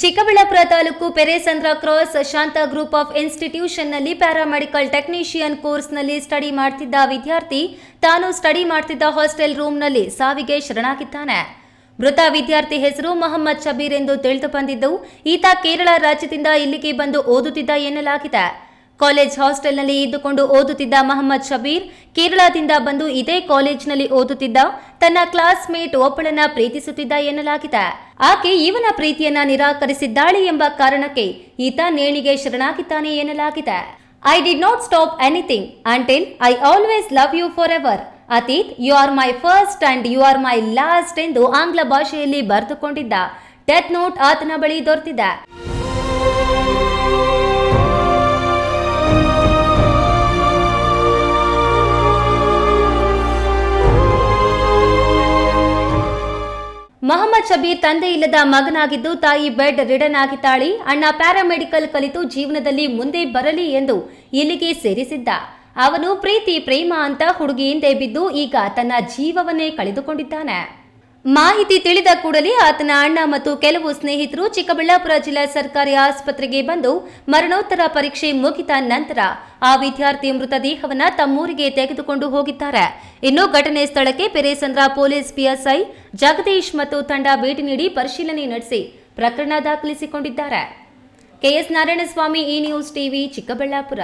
Chikkaballapur taluk Peresandra cross Shanta group of ಇನ್ಸ್ಟಿಟ್ಯೂಷನ್ನಲ್ಲಿ paramedical technician ಕೋರ್ಸ್ನಲ್ಲಿ study ಮಾಡ್ತಿದ್ದ ವಿದ್ಯಾರ್ಥಿ, ತಾನು ಸ್ಟಡಿ ಮಾಡ್ತಿದ್ದ ಹಾಸ್ಟೆಲ್ ರೂಮ್ನಲ್ಲಿ ಸಾವಿಗೆ ಶರಣಾಗಿದ್ದಾನೆ. ಮೃತ ವಿದ್ಯಾರ್ಥಿ ಹೆಸರು ಮೊಹಮ್ಮದ್ ಶಬೀರ್ ಎಂದು ತಿಳಿದು ಬಂದಿದ್ದು ಈತ ಕೇರಳ ರಾಜ್ಯದಿಂದ ಇಲ್ಲಿಗೆ ಬಂದು ಓದುತ್ತಿದ್ದ ಎನ್ನಲಾಗಿದೆ. ಕಾಲೇಜ್ ಹಾಸ್ಟೆಲ್ನಲ್ಲಿ ಇದ್ದುಕೊಂಡು ಓದುತ್ತಿದ್ದ ಮಹಮ್ಮದ್ ಶಬೀರ್ ಕೇರಳದಿಂದ ಬಂದು ಇದೇ ಕಾಲೇಜ್ನಲ್ಲಿ ಓದುತ್ತಿದ್ದ ತನ್ನ ಕ್ಲಾಸ್ಮೇಟ್ ಒಬ್ಬಳನ್ನ ಪ್ರೀತಿಸುತ್ತಿದ್ದ ಎನ್ನಲಾಗಿದೆ. ಆಕೆ ಇವನ ಪ್ರೀತಿಯನ್ನ ನಿರಾಕರಿಸಿದ್ದಾಳೆ ಎಂಬ ಕಾರಣಕ್ಕೆ ಈತ ನೇಣಿಗೆ ಶರಣಾಗಿದ್ದಾನೆ ಎನ್ನಲಾಗಿದೆ. I did not stop anything until I always love you for ever Atith you are my first and you are my last ಎಂದು ಆಂಗ್ಲ ಭಾಷೆಯಲ್ಲಿ ಬರೆದುಕೊಂಡಿದ್ದ. ಡೆತ್ ನೋಟ್ ಆತನ ಬಳಿ ದೊರೆತಿದೆ. ಮೊಹಮ್ಮದ್ ಶಬೀರ್ ತಂದೆ ಇಲ್ಲದ ಮಗನಾಗಿದ್ದು ತಾಯಿ ಬೆಡ್ ರಿಡನ್ ಆಗಿದ್ದಾಳೆ. ಅಣ್ಣ ಪ್ಯಾರಾಮೆಡಿಕಲ್ ಕಲಿತು ಜೀವನದಲ್ಲಿ ಮುಂದೆ ಬರಲಿ ಎಂದು ಇಲ್ಲಿಗೆ ಸೇರಿಸಿದ್ದ. ಅವನು ಪ್ರೀತಿ, ಪ್ರೇಮ ಅಂತ ಹುಡುಗಿಯಿಂದ ಬಿದ್ದು ಈಗ ತನ್ನ ಜೀವವನ್ನೇ ಕಳೆದುಕೊಂಡಿದ್ದಾನೆ. ಮಾಹಿತಿ ತಿಳಿದ ಕೂಡಲೇ ಆತನ ಅಣ್ಣ ಮತ್ತು ಕೆಲವು ಸ್ನೇಹಿತರು ಚಿಕ್ಕಬಳ್ಳಾಪುರ ಜಿಲ್ಲಾ ಸರ್ಕಾರಿ ಆಸ್ಪತ್ರೆಗೆ ಬಂದು ಮರಣೋತ್ತರ ಪರೀಕ್ಷೆ ಮುಗಿದ ನಂತರ ಆ ವಿದ್ಯಾರ್ಥಿ ಮೃತದೇಹವನ್ನ ತಮ್ಮೂರಿಗೆ ತೆಗೆದುಕೊಂಡು ಹೋಗಿದ್ದಾರೆ. ಇನ್ನು ಘಟನೆ ಸ್ಥಳಕ್ಕೆ ಪೆರೇಸಂದ್ರ ಪೊಲೀಸ್ ಪಿಎಸ್ಐ ಜಗದೀಶ್ ಮತ್ತು ತಂಡ ಭೇಟಿ ನೀಡಿ ಪರಿಶೀಲನೆ ನಡೆಸಿ ಪ್ರಕರಣ ದಾಖಲಿಸಿಕೊಂಡಿದ್ದಾರೆ. KS Narayanaswamy E news TV Chikkaballapur.